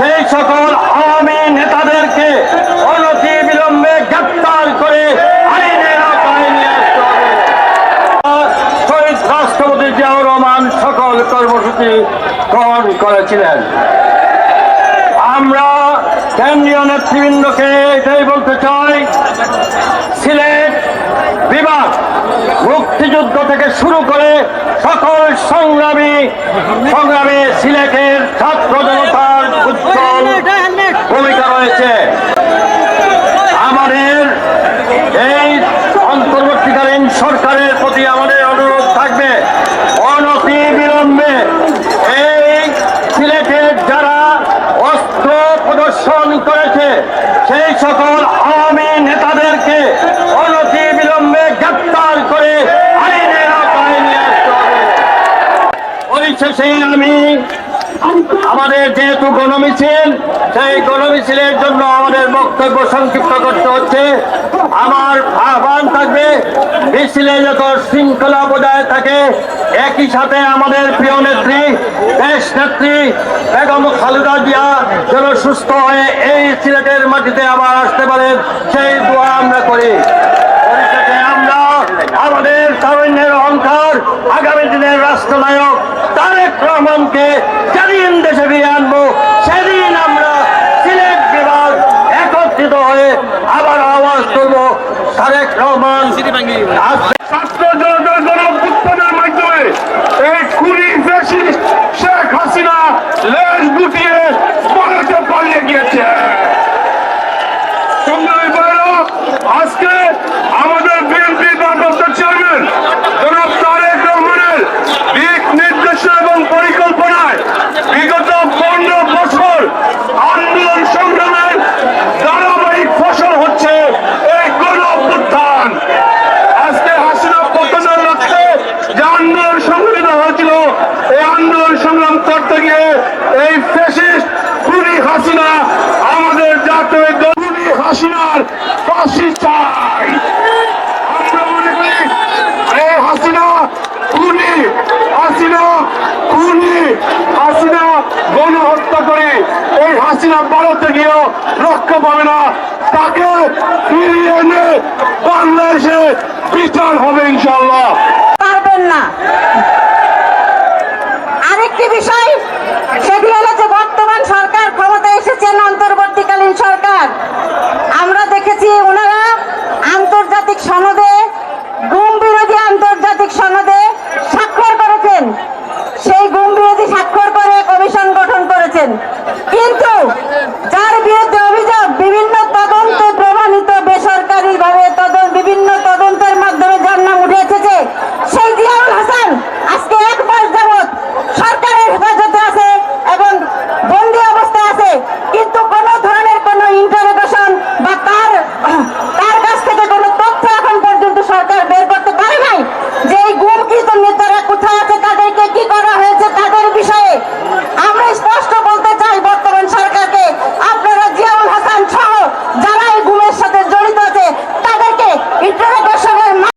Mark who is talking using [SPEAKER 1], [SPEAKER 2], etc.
[SPEAKER 1] সেই সকল আওয়ামী নেতাদেরকে অনতি বিলম্বে গ্রেপ্তার করে আইনের শহীদ রাষ্ট্রপতি জিয়াউর রহমান সকল কর্মসূচি গ্রহণ করেছিলেন। আমরা কেন্দ্রীয় নেতৃবৃন্দকে এটাই বলতে চাই, সিলেট বিভাগ মুক্তিযুদ্ধ থেকে শুরু করে সকল সংগ্রামী, সংগ্রামে সিলেটের সরকারের প্রতি আমাদের অনুরোধ থাকবে অনতি বিলম্বে এই সিলেটের যারা অস্ত্র প্রদর্শন করেছে, সেই সকল আওয়ামী নেতাদেরকে অনতি বিলম্বে গ্রেপ্তার করে আইনের পরিশেষে আমি আমাদের যেহেতু গণমিছিল, সেই গণমিছিলের জন্য আমাদের বক্তব্য সংক্ষিপ্ত করতে হচ্ছে। মিছিলে যত শৃঙ্খলা বজায় থাকে, একই সাথে আমাদের প্রিয় নেত্রী, দেশ নেত্রী বেগম খালেদা জিয়া যেন সুস্থ হয়ে এই সিলেটের মাটিতে আবার আসতে পারেন, সেই দোয়া আমরা করি। আমরা আমাদের তারুণ্যের অহংকার আগামী দিনের রাষ্ট্রনায়ক তারেক রহমানকে যেদিন দেশে ফিরে আনব সেদিন আমরা সিলেট বিভাগ একত্রিত হয়ে আবার আওয়াজ করব তারেক রহমান আসবে
[SPEAKER 2] ছাত্র খুনি ফ্যাসিস্ট শেখ হাসিনা লেজ গুটিয়ে পালিয়ে গিয়েছে। সংগ্রামী আজকে আমাদের বিএনপি ভারপ্রাপ্ত করতে গিয়ে এই ফ্যাসিস্ট খুনি হাসিনা আমাদের জাতীয় দল খুনি হাসিনার ফাঁসি চাই। আমরা মনে করি এই হাসিনা খুনি হাসিনা খুনি, হাসিনা গণহত্যা করে এই হাসিনা ভারতে গিয়েও রক্ষা পাবে না। তাকে ফিরিয়ে এনে বাংলাদেশে বিচার হবে ইনশাল্লাহ
[SPEAKER 3] পারবেন না।